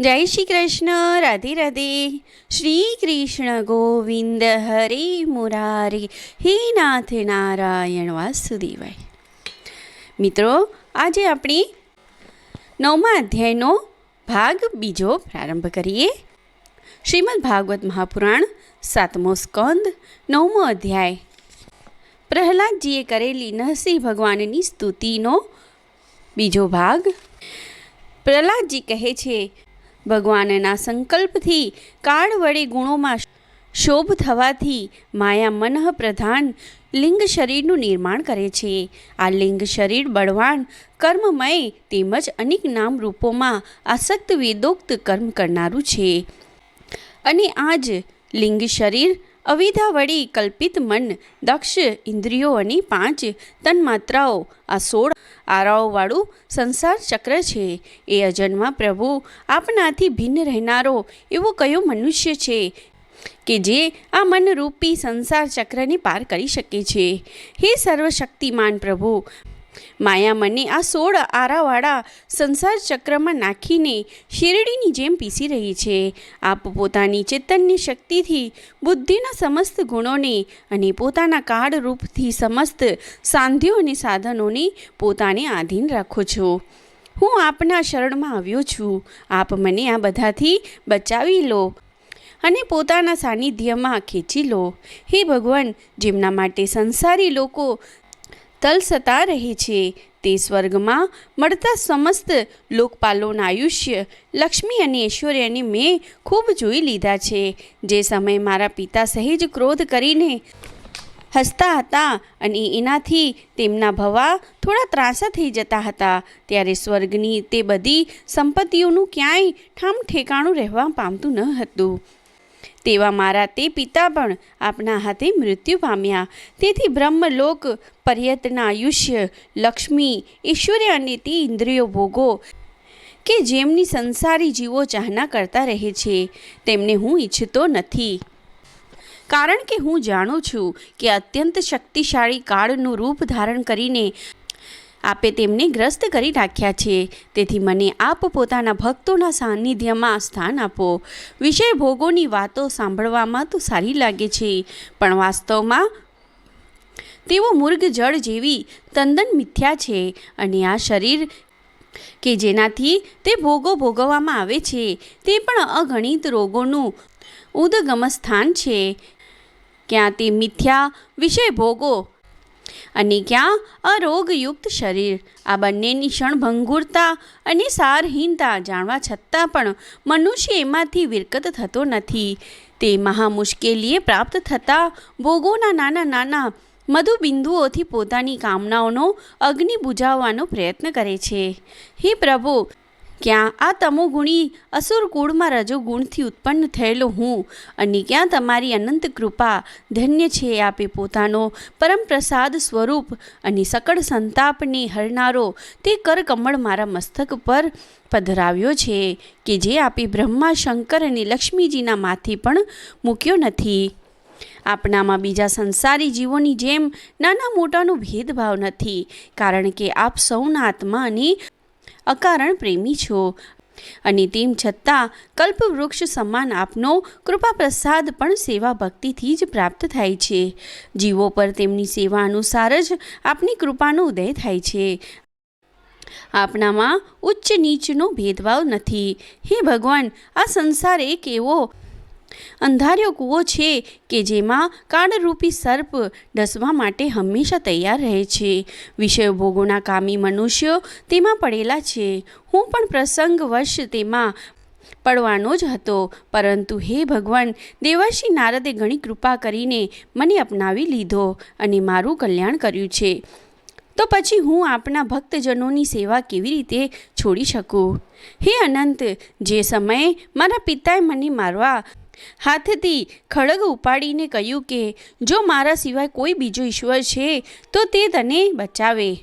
જય શ્રી કૃષ્ણ, રાધે રાધે. શ્રી કૃષ્ણ ગોવિંદ હરે મુરારી. હે નાથ નારાયણ વાસુદેવાય. મિત્રો, આજે આપણે નવમા અધ્યાયનો ભાગ બીજો પ્રારંભ કરીએ. શ્રીમદ ભાગવત મહાપુરાણ સાતમો સ્કંદ, નવમો અધ્યાય. પ્રહલાદજીએ કરેલી નરસિંહ ભગવાનની સ્તુતિનો બીજો ભાગ. પ્રહલાદજી કહે છે ભગવાનના સંકલ્પથી કાળ વડે ગુણોમાં શોભ થવાથી માયા મનઃ પ્રધાન લિંગ શરીરનું નિર્માણ કરે છે. આ લિંગ શરીર બળવાન, કર્મમય તેમજ અનેક નામ રૂપોમાં આસક્ત વેદોક્ત કર્મ કરનારું છે. અને આ જ લિંગ શરીર અવિધા વળી કલ્પિત મન, દક્ષ ઇન્દ્રિયો અને પાંચ તન્માત્રાઓ. આ સોળ આરાઓવાળું સંસાર ચક્ર છે. એ અજન્મા પ્રભુ આપનાથી ભિન્ન રહેનારો એવો કયો મનુષ્ય છે કે જે આ મનરૂપી સંસાર ચક્રને પાર કરી શકે છે? હે સર્વશક્તિમાન પ્રભુ માયા મને આ સોળ આરાવાળા સંસાર ચક્રમાં નાખીને શેરડીની જેમ પીસી રહી છે. આપ પોતાની ચેતનની શક્તિથી, બુદ્ધિના સમસ્ત ગુણોને અને પોતાના કાળ રૂપથી સમસ્ત સાંધ્યો અને સાધનોને પોતાને આધીન રાખો છો. હું આપના શરણમાં આવ્યો છું. આપ મને આ બધાથી બચાવી લો અને પોતાના સાનિધ્યમાં ખેંચી લો. હે ભગવાન, જેમના માટે સંસારી લોકો તલસતા રહે છે. તે સ્વર્ગમાં મળતા સમસ્ત લોકપાલોના આયુષ્ય લક્ષ્મી અને ઐશ્વર્યને મેં ખૂબ જોઈ લીધા છે. જે સમયે મારા પિતા સહેજ ક્રોધ કરીને હસતા હતા અને એનાથી તેમના ભવા થોડા ત્રાસા થઈ જતા હતા. ત્યારે સ્વર્ગની તે બધી સંપત્તિઓનું ક્યાંય ઠામ ઠેકાણું રહેવા પામતું ન હતું. તેવા મારા તે પિતા પણ આપના હાથે મૃત્યુ પામ્યા. તેથી બ્રહ્મલોક પર્યતના આયુષ્ય, લક્ષ્મી ઈશ્વર્ય અને તે ઇન્દ્રિયો ભોગો કે જેમની સંસારી જીવો ચાહના કરતા રહે છે, તેમને હું ઈચ્છતો નથી. કારણ કે હું જાણું છું કે અત્યંત શક્તિશાળી કાળનું રૂપ ધારણ કરીને આપે તેમને ગ્રસ્ત કરી રાખ્યા છે. તેથી મને આપ પોતાના ભક્તોના સાનિધ્યમાં સ્થાન આપો. વિષય ભોગોની વાતો સાંભળવામાં તો સારી લાગે છે, પણ વાસ્તવમાં તેઓ મુર્ગ જળ જેવી તંદન મિથ્યા છે અને આ શરીર કે જેનાથી તે ભોગો ભોગવવામાં આવે છે, તે પણ અગણિત રોગોનું ઉદગમ સ્થાન છે. ક્યાં તે મિથ્યા વિષય ભોગો અને ક્યાં? અરોગયુક્ત શરીર. આ બંનેની ક્ષણભંગુરતા અને સારહીનતા જાણવા છતાં પણ મનુષ્ય એમાંથી વિરકત થતો નથી. તે મહા મુશ્કેલીએ પ્રાપ્ત થતા ભોગોના નાના નાના મધુબિંદુઓથી પોતાની કામનાઓનો અગ્નિ બુજાવવાનો પ્રયત્ન કરે છે. હે પ્રભુ ક્યાં? આ તમોગુણી અસુર કુળમાં રજોગુણથી ઉત્પન્ન થયેલો હું અને ક્યાં તમારી અનંત કૃપા ધન્ય છે આપે પોતાનો પરમ પ્રસાદ સ્વરૂપ અને સકળ સંતાપને હરનારો તે કરકમળ મારા મસ્તક પર પધરાવ્યો છે કે જે આપે બ્રહ્મા, શંકર અને લક્ષ્મીજીના માથે પણ મૂક્યો નથી. આપણામાં બીજા સંસારી જીવોની જેમ નાના મોટાનો ભેદભાવ નથી, કારણ કે આપ સૌના આત્મા અને અકારણ પ્રેમી છો. અને તેમ છતાં કલ્પવૃક્ષ સમાન આપનો કૃપા પ્રસાદ પણ સેવા ભક્તિથી જ પ્રાપ્ત થાય છે. જીવો પર તેમની સેવા અનુસાર જ આપની કૃપાનો ઉદય થાય છે. આપણામાં ઉચ્ચ નીચનો ભેદભાવ નથી. હે ભગવાન, આ સંસાર એક એવો અંધાર્યો કૂવો છે કે જેમાં કાળરૂપી સર્પ ડસવા માટે હંમેશા તૈયાર રહે છે. વિષય ભોગોના કામી મનુષ્યો તેમાં પડેલા છે. હું પણ પ્રસંગવશ તેમાં પડવાનો જ હતો. પરંતુ હે ભગવાન, દેવર્ષિ નારદે ઘણી કૃપા કરીને મને અપનાવી લીધો અને મારું કલ્યાણ કર્યું છે. તો પછી હું આપના ભક્તજનોની સેવા કેવી રીતે છોડી શકું? હે અનંત, જે સમયે મારા પિતાએ મને મારવા હાથથી ખડગ ઉપાડીને કહ્યું કે, જો મારા સિવાય કોઈ બીજો ઈશ્વર છે, તો તે તને બચાવે.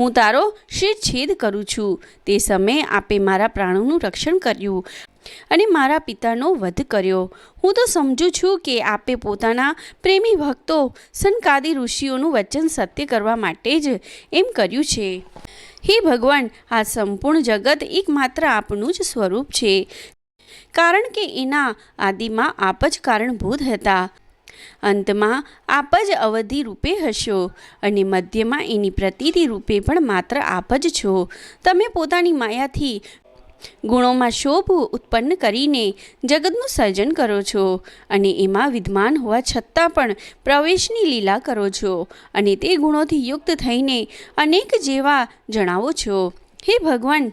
હું તારો શિરછેદ કરું છું. તે સમયે આપે મારા પ્રાણોનું રક્ષણ કર્યું અને મારા પિતાનો વધ કર્યો. હું તો સમજુ છું કે આપે પોતાના પ્રેમી ભક્તો, સનકાદી ઋષિઓનું વચન સત્ય કરવા માટે જ એમ કર્યું છે. હે ભગવાન, આ સંપૂર્ણ જગત એકમાત્ર આપનું જ સ્વરૂપ છે. કારણ કે એના આદિમાં આપ જ કારણભૂત હતા. અંતમાં આપ જ અવધિ રૂપે હશો અને મધ્યમાં એની પ્રતિતિ રૂપે પણ માત્ર આપ જ છો. તમે પોતાની માયાથી ગુણોમાં શોભ ઉત્પન્ન કરીને જગતનું સર્જન કરો છો અને એમાં વિદ્વાન હોવા છતાં પણ પ્રવેશની લીલા કરો છો અને તે ગુણોથી યુક્ત થઈને અનેક જેવા જણાવો છો. હે ભગવાન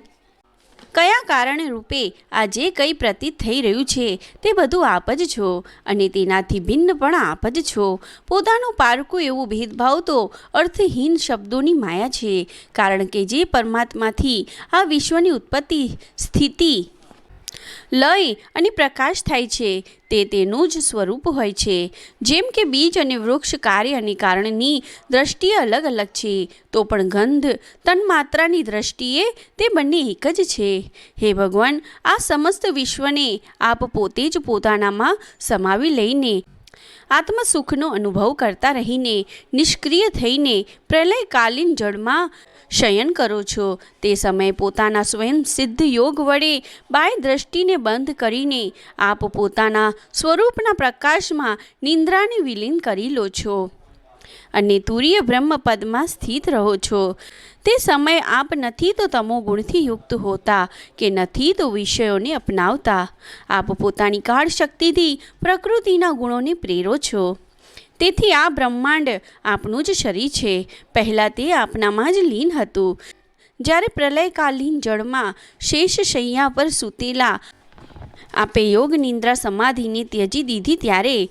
કયા કારણ રૂપે આ જે કંઈ પ્રતીત થઈ રહ્યું છે તે બધું આપ જ છો અને તેનાથી ભિન્ન પણ આપ જ છો. પોતાનું પારકું એવું ભેદભાવ તો અર્થહીન શબ્દોની માયા છે, કારણ કે જે પરમાત્માથી આ વિશ્વની ઉત્પત્તિ સ્થિતિ લય અને પ્રકાશ થાય છે. તે તેનું જ સ્વરૂપ હોય છે. જેમ કે બીજ અને વૃક્ષ કાર્ય અને કારણની દ્રષ્ટિએ અલગ અલગ છે, તો પણ ગંધ તન્માત્રાની દ્રષ્ટિએ તે બંને એક જ છે. હે ભગવાન, આ સમસ્ત વિશ્વને આપ પોતે જ પોતાનામાં સમાવી લઈને આત્મ સુખનો અનુભવ કરતા રહીને, નિષ્ક્રિય થઈને પ્રલયકાલીન જળમાં શયન કરો છો. તે સમયે પોતાના સ્વયં સિદ્ધ યોગ વડે બાય દ્રષ્ટિને બંધ કરીને આપ પોતાના સ્વરૂપના પ્રકાશમાં નિંદ્રાને વિલીન કરી લો છો. અને તુરીય બ્રહ્મપદમાં સ્થિત રહો છો. તે સમય આપ નથી તો તમો ગુણથી યુક્ત હોતા કે નથી તો વિષયોને અપનાવતા. આપ પોતાની કાળ શક્તિથી પ્રકૃતિના ગુણોને પ્રેરો છો. તેથી આ બ્રહ્માંડ આપનું જ શરીર છે. પહેલાં તે આપનામાં જ લીન હતું. જ્યારે પ્રલયકાલીન જળમાં શેષ શૈયા પર સૂતેલા આપે યોગ નિંદ્રા સમાધિને ત્યજી દીધી ત્યારે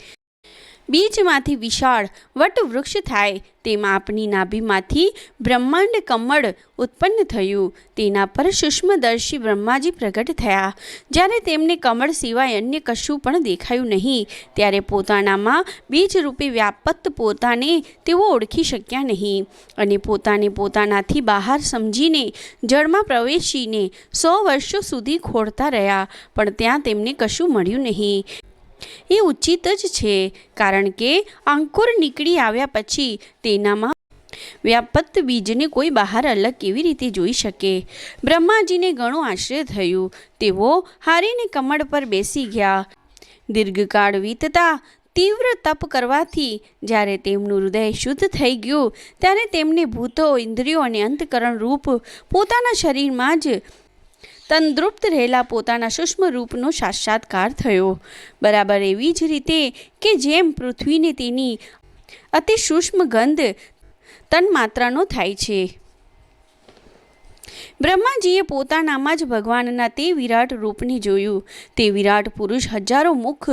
બીજમાંથી વિશાળ વટવૃક્ષ થાય. તેમાં આપની નાભીમાંથી બ્રહ્માંડ કમળ ઉત્પન્ન થયું. તેના પર સૂક્ષ્મદર્શી બ્રહ્માજી પ્રગટ થયા. જ્યારે તેમને કમળ સિવાય અન્ય કશું પણ દેખાયું નહીં, ત્યારે પોતાનામાં બીજરૂપે વ્યાપત પોતાને તેઓ ઓળખી શક્યા નહીં અને પોતાને પોતાનાથી બહાર સમજીને જળમાં પ્રવેશીને સો વર્ષો સુધી ખોડતા રહ્યા. પણ ત્યાં તેમને કશું મળ્યું નહીં. એ ઉચિત જ છે, કારણ કે અંકુર નીકળી આવ્યા પછી તેનામાં વ્યાપત બીજને કોઈ બહાર અલગ કેવી રીતે જોઈ શકે? બ્રહ્માજીને ઘણું આશ્ચર્ય થયું. તેઓ હારીને કમળ પર બેસી ગયા. દીર્ઘકાળ વીતતા તીવ્ર તપ કરવાથી જ્યારે તેમનું હૃદય શુદ્ધ થઈ ગયું, ત્યારે તેમને ભૂતો, ઇન્દ્રિયો અને અંતકરણ રૂપ પોતાના શરીરમાં જ તંદુરસ્ત રહેલા પોતાના સૂક્ષ્મ રૂપનો સાક્ષાત્કાર થયો. બરાબર એવી જ રીતે કે જેમ પૃથ્વીને તેની અતિ સૂક્ષ્મ ગંધ તન્માત્રાનો થાય છે. બ્રહ્માજીએ પોતાનામાં જ ભગવાનના તે વિરાટ રૂપને જોયું. તે વિરાટ પુરુષ હજારો મુખ,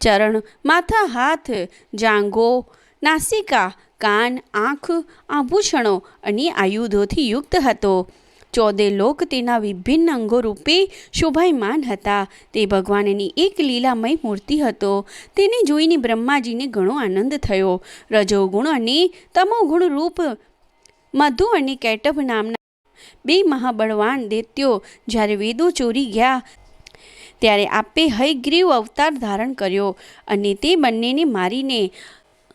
ચરણ, માથા, હાથ જાંગો નાસિકા, કાન, આંખ, આભૂષણો અને આયુધોથી યુક્ત હતો. ચોદે લોક તેના વિભિન્ન અંગો રૂપે શોભાયમાન હતા. તે ભગવાનની એક લીલામય મૂર્તિ હતો. તેને જોઈને બ્રહ્માજીને ઘણો આનંદ થયો. રજોગુણ અને તમોગુણ રૂપ મધુ અને કેટભ નામના બે મહાબળવાન દૈત્યો જ્યારે વેદો ચોરી ગયા ત્યારે આપે હયગ્રીવ અવતાર ધારણ કર્યો અને તે બંનેને મારીને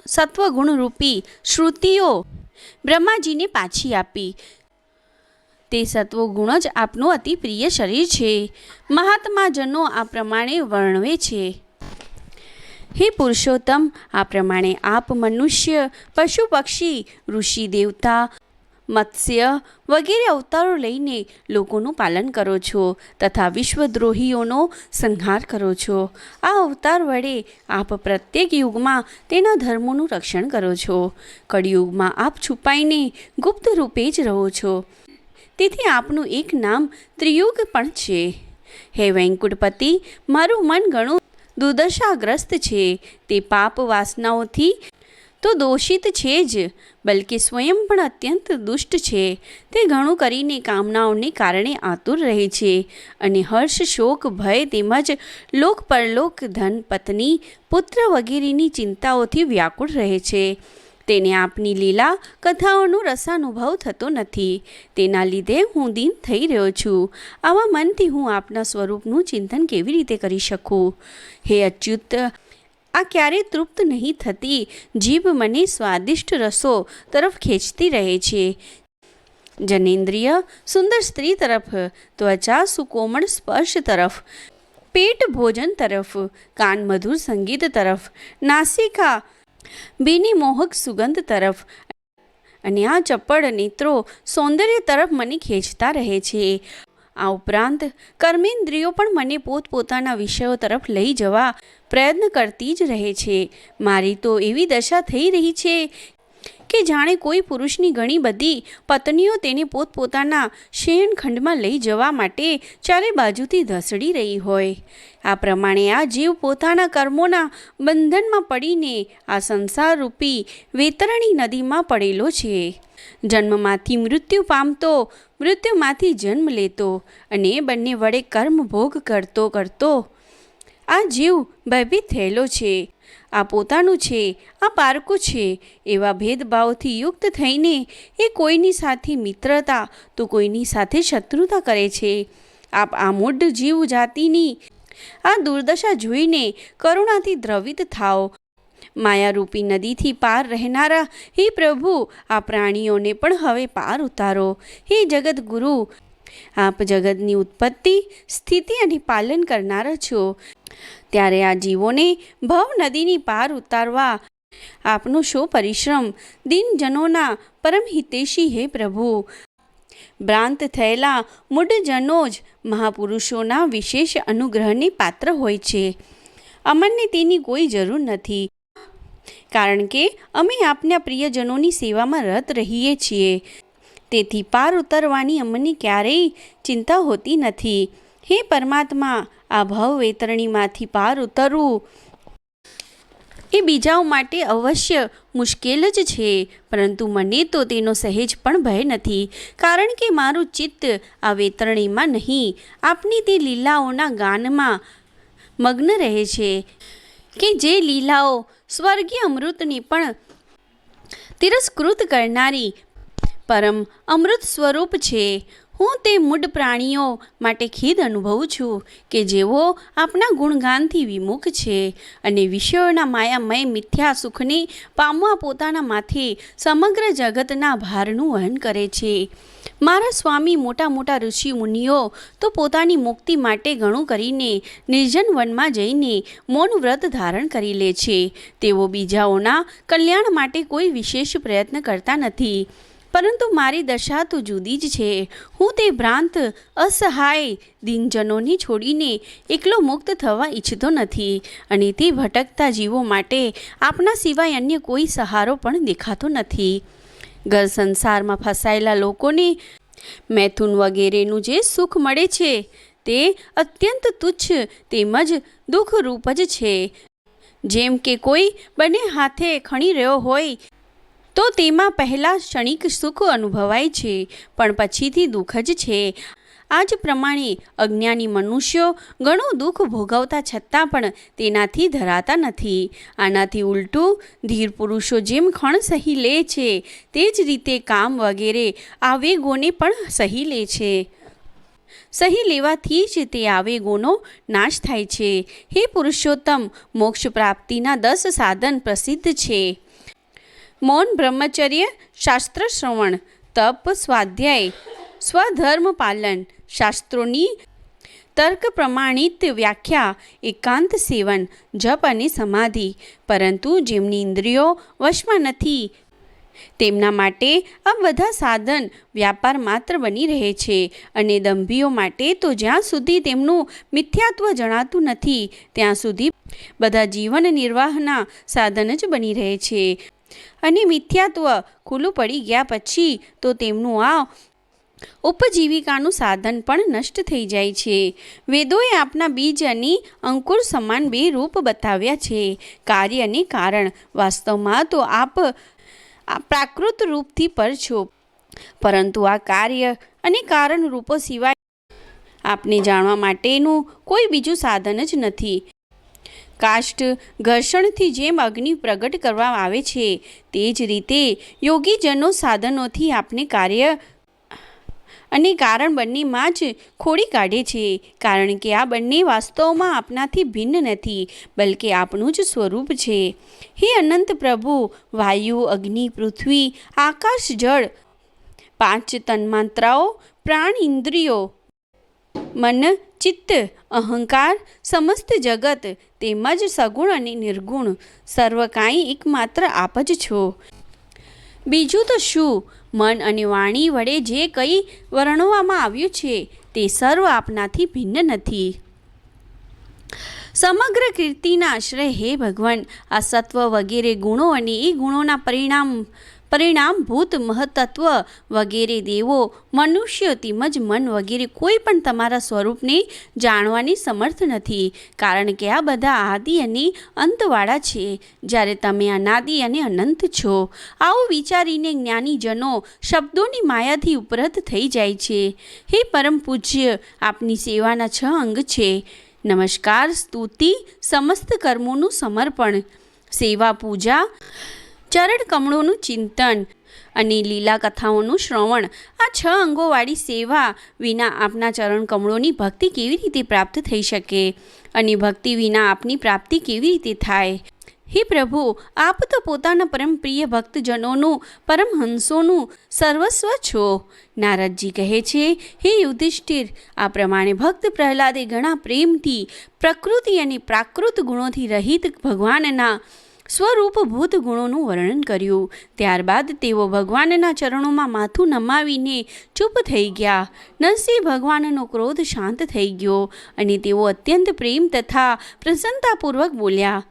સત્વગુણરૂપી શ્રુતિઓ બ્રહ્માજીને પાછી આપી. તે સત્વો ગુણ જ આપનું અતિ પ્રિય શરીર છે. મહાત્માજનો આ પ્રમાણે વર્ણવે છે. હે પુરુષોત્તમ, આ પ્રમાણે આપ મનુષ્ય, પશુ પક્ષી, ઋષિ દેવતા, મત્સ્ય વગેરે અવતારો લઈને લોકોનું પાલન કરો છો તથા વિશ્વદ્રોહીઓનો સંહાર કરો છો. આ અવતાર વડે આપ પ્રત્યેક યુગમાં તેના ધર્મોનું રક્ષણ કરો છો. કળિયુગમાં આપ છુપાઈને ગુપ્ત રૂપે જ રહો છો. તેથી આપનું એક નામ ત્રિયુગ પણ છે. હે વેંકુટપતિ મારું મન ઘણું દુર્દશાગ્રસ્ત છે. તે પાપ વાસનાઓથી તો દોષિત છે જ, બલકે સ્વયં પણ અત્યંત દુષ્ટ છે. તે ઘણું કરીને કામનાઓને કારણે આતુર રહે છે અને હર્ષ, શોક, ભય તેમજ લોક પરલોક ધન પત્ની પુત્ર વગેરેની ચિંતાઓથી વ્યાકુળ રહે છે. તેને આપની લીલા કથાઓનો રસાનુભવ થતો નથી. તેના લીધે હું દીન થઈ રહ્યો છું. આવા મનથી હું આપના સ્વરૂપનું ચિંતન કેવી રીતે કરી શકું? હે અચ્યુત, આ ક્યારેય તૃપ્ત નહીં થતી. જીભ મને સ્વાદિષ્ટ રસો તરફ ખેંચતી રહે છે. જનેન્દ્રિય, સુંદર સ્ત્રી તરફ, ત્વચા સુકોમળ સ્પર્શ તરફ, પેટ ભોજન તરફ, કાન મધુર સંગીત તરફ, નાસિકા બેની મોહક સુગંધ તરફ અને આ ચપળ નેત્રો સૌંદર્ય તરફ મને ખેંચતા રહે છે. આ ઉપરાંત, કર્મેન્દ્રિયો પણ મને પોતપોતાના વિષયો તરફ લઈ જવા પ્રયત્ન કરતી જ રહે છે. મારી તો એવી દશા થઈ રહી છે કે જાણે કોઈ પુરુષની ઘણી બધી પત્નીઓ તેને પોતપોતાના શયનખંડમાં લઈ જવા માટે ચારે બાજુથી ધસડી રહી હોય. આ પ્રમાણે આ જીવ પોતાના કર્મોના બંધનમાં પડીને આ સંસારરૂપી વેતરણી નદીમાં પડેલો છે. જન્મમાંથી મૃત્યુ પામતો, મૃત્યુમાંથી જન્મ લેતો અને બંને વડે કર્મ ભોગ કરતો કરતો આ જીવ ભયભીત થયેલો છે. આ પોતાનું છે, આ પારકું છે. એવા ભેદભાવથી યુક્ત થઈને એ કોઈની સાથે મિત્રતા તો કોઈની સાથે શત્રુતા કરે છે. આપ આ મૂઢ જીવ જાતિની આ દુર્દશા જોઈને કરુણાથી દ્રવિત થાઓ. માયારૂપી નદીથી પાર રહેનારા હે પ્રભુ, આ પ્રાણીઓને પણ હવે પાર ઉતારો. હે જગત ગુરુ આપ જગતની ઉત્પત્તિ, સ્થિતિ અને પાલન કરનારા છો. ત્યારે આ જીવોને ભવ નદીની પાર ઉતારવા આપનો શો પરિશ્રમ. દિનજનોના પરમ હિતેશી હે પ્રભુ. ભ્રાંત થયેલા મૂઢજનો જ મહાપુરુષોના વિશેષ અનુગ્રહને પાત્ર હોય છે. અમને તેની કોઈ જરૂર નથી. કારણ કે અમે આપના પ્રિયજનોની સેવામાં રત રહીએ છીએ. તેથી પાર ઉતરવાની અમને ક્યારેય ચિંતા હોતી નથી. હે પરમાત્મા, આ ભવ વેતરણીમાંથી પાર ઉતરવું એ બીજાઓ માટે અવશ્ય મુશ્કેલ જ છે, પરંતુ મને તો તેનો સહેજ પણ ભય નથી, કારણ કે મારું ચિત્ત આ વેતરણીમાં નહીં, આપની તે લીલાઓના ગાનમાં મગ્ન રહે છે, કે જે લીલાઓ સ્વર્ગીય અમૃતની પણ તિરસ્કૃત કરનારી પરમ અમૃત સ્વરૂપ છે. હું તે મૂઢ પ્રાણીઓ માટે ખીદ અનુભવું છું કે જેઓ આપણા ગુણગાનથી વિમુખ છે અને વિષયોના માયામય મિથ્યા સુખને પામવા પોતાના માથે સમગ્ર જગતના ભારનું વહન કરે છે. મારા સ્વામી મોટા મોટા ઋષિ મુનિઓ તો પોતાની મુક્તિ માટે ઘણું કરીને નિર્જન વનમાં જઈને મૌન વ્રત ધારણ કરી લે છે. તેઓ બીજાઓના કલ્યાણ માટે કોઈ વિશેષ પ્રયત્ન કરતા નથી. પરંતુ મારી દશા તો જુદી જ છે. હું તે ભ્રાંત, અસહાય દિનજનોને છોડીને એકલો મુક્ત થવા ઈચ્છતો નથી અને તે ભટકતા જીવો માટે આપણા સિવાય અન્ય કોઈ સહારો પણ દેખાતો નથી. ઘર સંસારમાં ફસાયેલા લોકોને મૈથુન વગેરેનું જે સુખ મળે છે, તે અત્યંત તુચ્છ તેમજ દુઃખરૂપ જ છે. જેમ કે કોઈ બંને હાથે ખણી રહ્યો હોય તો તેમાં પહેલાં ક્ષણિક સુખ અનુભવાય છે, પણ પછીથી દુઃખ જ છે. આ જ પ્રમાણે અજ્ઞાની મનુષ્યો ઘણું દુઃખ ભોગવતા છતાં પણ તેનાથી ધરાતા નથી. આનાથી ઉલટું, ધીર પુરુષો જેમ ખણ સહી લે છે, તે જ રીતે કામ વગેરે આવેગોને પણ સહી લે છે. સહી લેવાથી જ તે આવેગોનો નાશ થાય છે. હે પુરુષોત્તમ, મોક્ષ પ્રાપ્તિના દસ સાધન પ્રસિદ્ધ છે. મૌન બ્રહ્મચર્ય શાસ્ત્ર શ્રવણ, તપ, સ્વાધ્યાય, સ્વધર્મ પાલન, શાસ્ત્રોની તર્ક પ્રમાણિત વ્યાખ્યા, એકાંત સેવન, જપ અને સમાધિ. પરંતુ જેમની ઇન્દ્રિયો વશમાં નથી, તેમના માટે આ બધા સાધન વ્યાપાર માત્ર બની રહે છે અને દંભીઓ માટે તો જ્યાં સુધી તેમનું મિથ્યાત્વ જણાતું નથી, ત્યાં સુધી બધા જીવન નિર્વાહના સાધન જ બની રહે છે. અને મિથ્યાત્વ ખુલ્લું પડી ગયા પછી તો તેમનું આ ઉપજીવિકાનું સાધન પણ નષ્ટ થઈ જાય છે. વેદોએ આપના બીજ અને અંકુર સમાન બે રૂપ બતાવ્યા છે. કાર્ય અને કારણ. વાસ્તવમાં તો આપ પ્રાકૃત રૂપથી પર છો પરંતુ આ કાર્ય અને કારણ રૂપો સિવાય આપને જાણવા માટેનું કોઈ બીજું સાધન જ નથી. કાષ્ટ ઘર્ષણથી જેમ અગ્નિ પ્રગટ કરવામાં આવે છે, તે જ રીતે યોગીજનો સાધનોથી આપને કાર્ય અને કારણ બંનેમાં જ ખોડી કાઢે છે. કારણ કે આ બંને વાસ્તવમાં આપનાથી ભિન્ન નથી, બલકે આપણું જ સ્વરૂપ છે. હે અનંત પ્રભુ, વાયુ, અગ્નિ, પૃથ્વી, આકાશ, જળ, પાંચ તન્માત્રાઓ, પ્રાણ, ઇન્દ્રિયો, મન ચિત્ત, અહંકાર, સમસ્ત જગત તેમજ સગુણ અને નિર્ગુણ. સર્વ કાંઈ એકમાત્ર આપ જ છો. બીજું તો શું? મન અને વાણી વડે જે કંઈ વર્ણવવામાં આવ્યું છે, તે સર્વ આપનાથી ભિન્ન નથી. સમગ્ર કીર્તિના આશ્રય હે ભગવાન, આ સત્વ વગેરે ગુણો અને એ ગુણોના પરિણામ પરિણામભૂત મહતત્વ વગેરે દેવો, મનુષ્ય તેમજ મન વગેરે કોઈ પણ તમારા સ્વરૂપને જાણવાની સમર્થ નથી. કારણ કે આ બધા આદિ અને અંતવાળા છે. જ્યારે તમે અનાદિ અને અનંત છો, આવું વિચારીને જ્ઞાનીજનો શબ્દોની માયાથી ઉપરત થઈ જાય છે. હે પરમ પૂજ્ય, આપની સેવાના છ અંગ છે. નમસ્કાર, સ્તુતિ, સમસ્ત કર્મોનું સમર્પણ. સેવા પૂજા ચરણ કમળોનું ચિંતન અને લીલા કથાઓનું શ્રવણ. આ છ અંગોવાળી સેવા વિના આપના ચરણ કમળોની ભક્તિ કેવી રીતે પ્રાપ્ત થઈ શકે અને ભક્તિ વિના આપની પ્રાપ્તિ કેવી રીતે થાય? હે પ્રભુ, આપ તો પોતાના પરમ પ્રિય ભક્તજનોનું પરમહંસોનું સર્વસ્વ છો. નારદજી કહે છે, હે યુધિષ્ઠિર, આ પ્રમાણે ભક્ત પ્રહલાદે ઘણા પ્રેમથી, પ્રકૃતિ અને પ્રાકૃત ગુણોથી રહિત ભગવાનના સ્વરૂપભૂત ગુણોનું વર્ણન કર્યું. ત્યારબાદ તેઓ ભગવાનના ચરણોમાં માથું નમાવીને ચૂપ થઈ ગયા. નરસિંહ ભગવાનનો ક્રોધ શાંત થઈ ગયો અને તેઓ અત્યંત પ્રેમ તથા પ્રસન્નતાપૂર્વક બોલ્યા.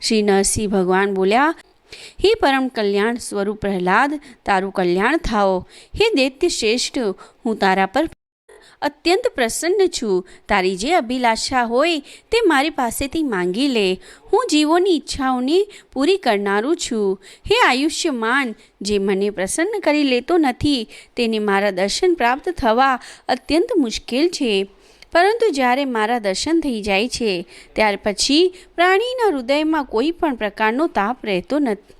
શ્રી નરસિંહ ભગવાન બોલ્યા, હે પરમ કલ્યાણ સ્વરૂપ પ્રહલાદ, તારું કલ્યાણ થાઓ. હે દૈત્ય શ્રેષ્ઠ હું તારા પર અત્યંત પ્રસન્ન છું. તારી જે અભિલાષા હોય તે મારી પાસેથી માંગી લે. હું જીવોની ઈચ્છાઓને પૂરી કરનારું છું. હે આયુષ્યમાન, જે મને પ્રસન્ન કરી લેતો નથી, તેને મારા દર્શન પ્રાપ્ત થવા અત્યંત મુશ્કેલ છે. પરંતુ જ્યારે મારા દર્શન થઈ જાય છે, ત્યાર પછી પ્રાણીના હૃદયમાં કોઈ પણ પ્રકારનો તાપ રહેતો નથી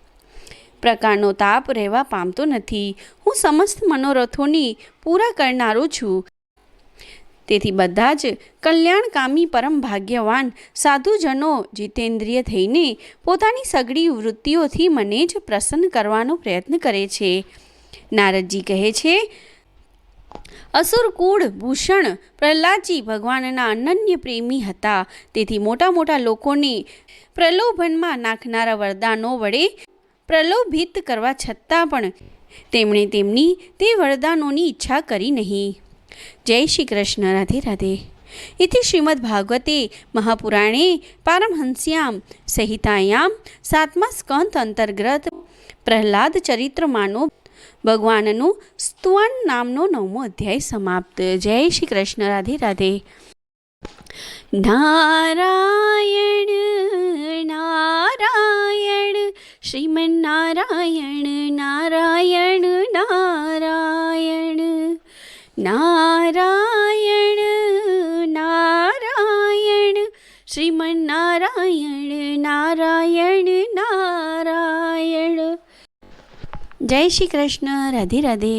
પ્રકારનો તાપ રહેવા પામતો નથી. હું સમસ્ત મનોરથોની પૂરા કરનારો છું. તેથી બધા જ કલ્યાણકામી પરમ ભાગ્યવાન સાધુજનો જીતેન્દ્રિય થઈને પોતાની સગડી વૃત્તિઓથી મને જ પ્રસન્ન કરવાનો પ્રયત્ન કરે છે. નારદજી કહે છે, અસુરકુળ ભૂષણ પ્રહલાદજી ભગવાનના અનન્ય પ્રેમી હતા. તેથી મોટા મોટા લોકોને પ્રલોભનમાં નાખનારા વરદાનો વડે પ્રલોભિત કરવા છતાં પણ તેમણે તેમની તે વરદાનોની ઈચ્છા કરી નહીં. જય શ્રી કૃષ્ણ રાધે રાધે इति श्रीमद्भागवते महापुराणे पारमहंस्यां संहितायां સાતમા સ્કંદ અંતર્ગત પ્રહલાદ ચરિત્રમાંનો ભગવાનનો સ્તુવન નામનો નવમો અધ્યાય સમાપ્ત જય શ્રી કૃષ્ણ રાધે રાધે નારાયણ નારાયણ શ્રીમન નારાયણ નારાયણ નારાયણ નારાયણ નારાયણ શ્રીમન નારાયણ નારાયણ નારાયણ જય શ્રી કૃષ્ણ રાધે રાધે